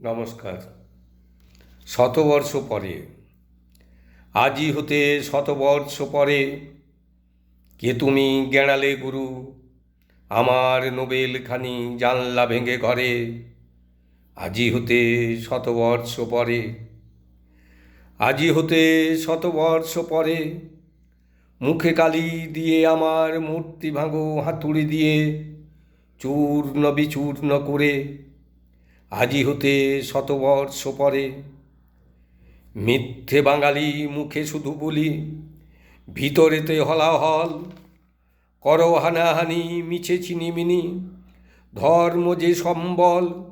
নমস্কার। শতবর্ষ পরে আজই হতে শতবর্ষ পরে, কে তুমি গেঁড়ালে গুরু? আমার নোবেলখানি জানলা ভেঙে ঘরে আজই হতে শতবর্ষ পরে আজই হতে শতবর্ষ পরে, মুখে কালি দিয়ে আমার মূর্তি ভাঙো, হাতুড়ি দিয়ে, চূর্ণ বিচূর্ণ করে আজই হতে শতবর্ষ পরে। মিথ্যে বাঙালি মুখে শুধু বলি, ভিতরেতে হলাহল, কর হানাহানি, মিছে চিনিমিনি, ধর্ম যে সম্বল,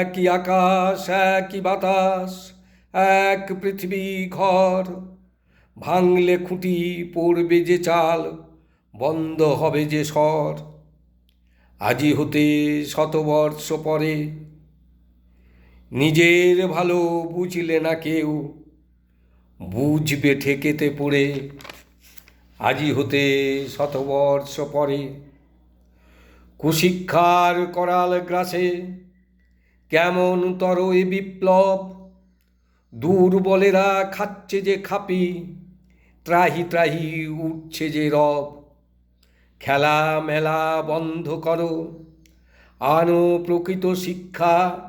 একই আকাশ, একই বাতাস, এক পৃথিবী ঘর, ভাঙলে খুঁটি পড়বে যে চাল, বন্ধ হবে যে স্বর। আজি হতে শতবর্ষ পরে। নিজের ভালো বুঝলে না কেউ, বুঝবে ঠেকেতে পড়ে। আজি হতে শতবর্ষ পরে। কুশিক্ষার করাল গ্রাসে কেমন তরই বিপ্লব? দুর্বলেরা খাচ্ছে যে খাপি, ত্রাহি ত্রাহি উঠছে যে রব। খেলা মেলা বন্ধ করো। আনো প্রকৃত শিক্ষা।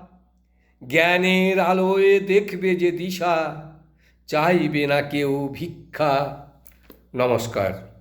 জ্ঞানের আলোয় দেখবে যে দিশা। চাইবে না কেউ ভিক্ষা। নমস্কার।